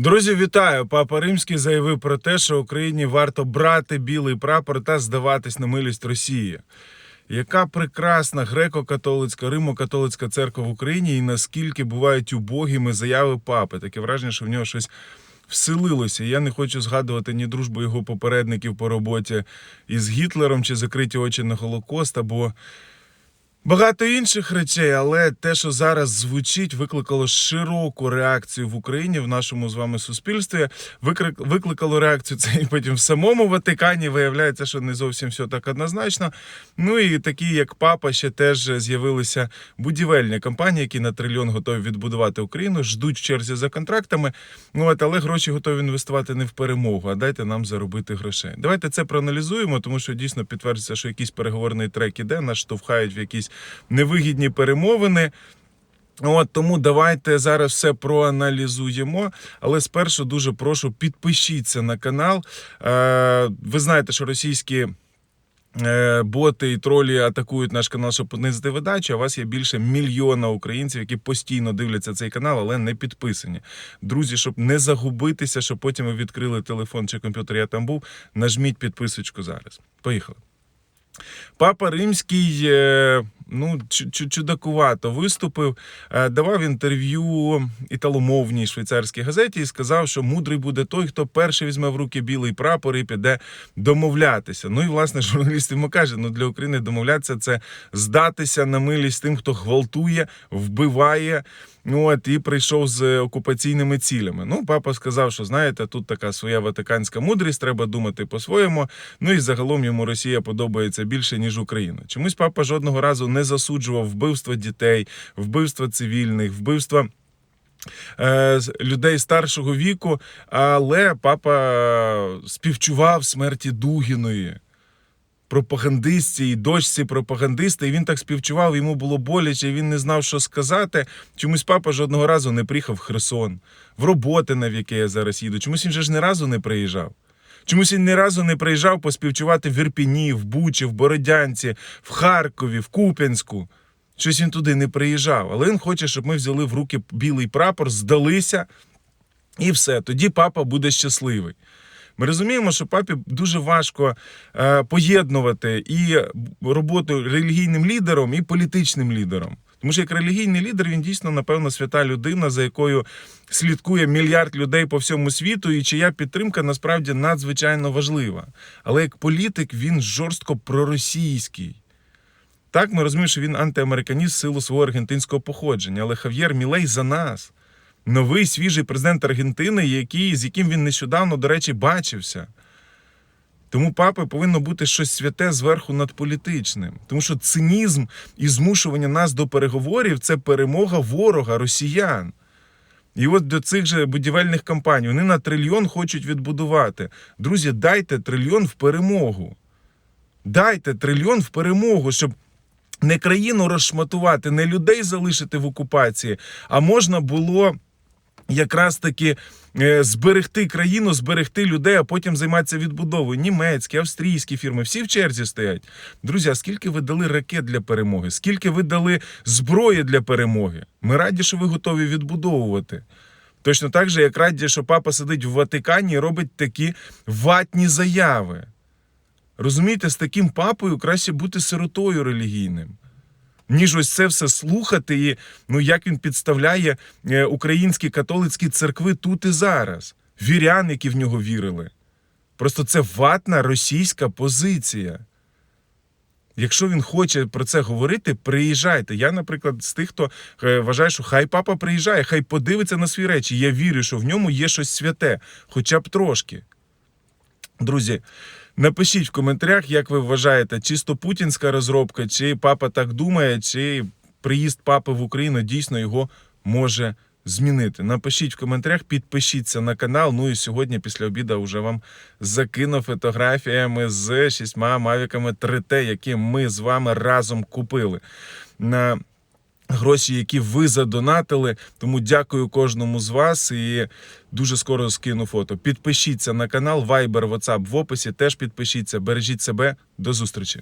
Друзі, вітаю! Папа Римський заявив про те, що Україні варто брати білий прапор та здаватись на милість Росії. Яка прекрасна греко-католицька, римо-католицька церква в Україні, і наскільки бувають убогими заяви папи. Таке враження, що в нього щось вселилося. Я не хочу згадувати ні дружбу його попередників по роботі із Гітлером чи закриті очі на Голокост, або Багато інших речей, але те, що зараз звучить, викликало широку реакцію в Україні в нашому з вами суспільстві. Викликало реакцію це і потім в самому Ватикані. Виявляється, що не зовсім все так однозначно. Ну і такі, як папа, ще теж з'явилися будівельні компанії, які на трильйон готові відбудувати Україну, ждуть в черзі за контрактами. Ну от, але гроші готові інвестувати не в перемогу, а дайте нам заробити грошей. Давайте це проаналізуємо, тому що дійсно підтверджується, що якийсь переговорний трек іде, нас штовхають в якісь невигідні перемовини. От тому давайте зараз все проаналізуємо. Але спершу дуже прошу підпишіться на канал. Е, ви знаєте, що російські. е, Боти і тролі атакують наш канал, щоб понизити видачу. А у вас є більше мільйона українців, які постійно дивляться цей канал, але не підписані. Друзі, щоб не загубитися, щоб потім ви відкрили телефон чи комп'ютер, я там був. Нажміть підписочку зараз. Поїхали. Папа Римський е, ну, чу- чу- чудакувато виступив, е, давав інтерв'ю італомовній швейцарській газеті і сказав, що мудрий буде той, хто перший візьме в руки білий прапор і піде домовлятися. Ну і власне журналіст йому каже: ну для України домовлятися це здатися на милість тим, хто гвалтує, вбиває. От і прийшов з окупаційними цілями. Ну, папа сказав, що знаєте, тут така своя ватиканська мудрість, треба думати по-своєму. Ну і загалом йому Росія подобається більше ніж Україна. Чомусь папа жодного разу не засуджував вбивства дітей, вбивства цивільних, вбивства. е, Людей старшого віку, але папа співчував смерті Дугіної, пропагандистці і дочці пропагандиста, і він так співчував, йому було боляче, він не знав, що сказати. Чомусь папа жодного разу не приїхав в Херсон, в роботи, на яке я зараз їду. Чомусь він же ж ні разу не приїжджав. Чомусь він ні разу не приїжджав поспівчувати в Ірпіні, в Бучі, в Бородянці, в Харкові, в Куп'янську. Щось він туди не приїжджав. Але він хоче, щоб ми взяли в руки білий прапор, здалися, і все. Тоді папа буде щасливий. Ми розуміємо, що папі дуже важко е, поєднувати і роботу релігійним лідером, і політичним лідером. Тому що як релігійний лідер він дійсно, напевно, свята людина, за якою слідкує мільярд людей по всьому світу, і чия підтримка насправді надзвичайно важлива. Але як політик він жорстко проросійський. Так, ми розуміємо, що він антиамериканіст в силу свого аргентинського походження, але Хав'єр Мілей за нас. Новий свіжий президент Аргентини, який, з яким він нещодавно, до речі, бачився. Тому папи повинно бути щось святе зверху над політичним. Тому що цинізм і змушування нас до переговорів це перемога ворога, росіян. І от до цих же будівельних компаній вони на трильйон хочуть відбудувати. Друзі, дайте трильйон в перемогу. Дайте трильйон в перемогу, щоб не країну розшматувати, не людей залишити в окупації, а можна було якраз таки е, зберегти країну, зберегти людей, а потім займатися відбудовою. Німецькі, австрійські фірми, всі в черзі стоять. Друзі, а скільки ви дали ракет для перемоги? Скільки ви дали зброї для перемоги? Ми раді, що ви готові відбудовувати. Точно так же, як раді, що папа сидить в Ватикані і робить такі ватні заяви. Розумієте, з таким папою краще бути сиротою релігійним. Ніж ось це все слухати, і ну як він підставляє е, українські католицькі церкви тут і зараз, вірян, які в нього вірили. Просто це ватна російська позиція. Якщо він хоче про це говорити, приїжджайте. Я, наприклад, з тих, хто е, вважає, що хай папа приїжджає, хай подивиться на свої речі. Я вірю, що в ньому є щось святе, хоча б трошки. Друзі, напишіть в коментарях, як ви вважаєте, чисто путінська розробка, чи папа так думає, чи приїзд папи в Україну дійсно його може змінити. Напишіть в коментарях, підпишіться на канал. Ну і сьогодні, після обіду, вже вам закину фотографіями з шістьма мавіками 3T, які ми з вами разом купили. На гроші, які ви задонатили. Тому дякую кожному з вас і дуже скоро скину фото. Підпишіться на канал, Viber, WhatsApp в описі. Теж підпишіться. Бережіть себе. До зустрічі.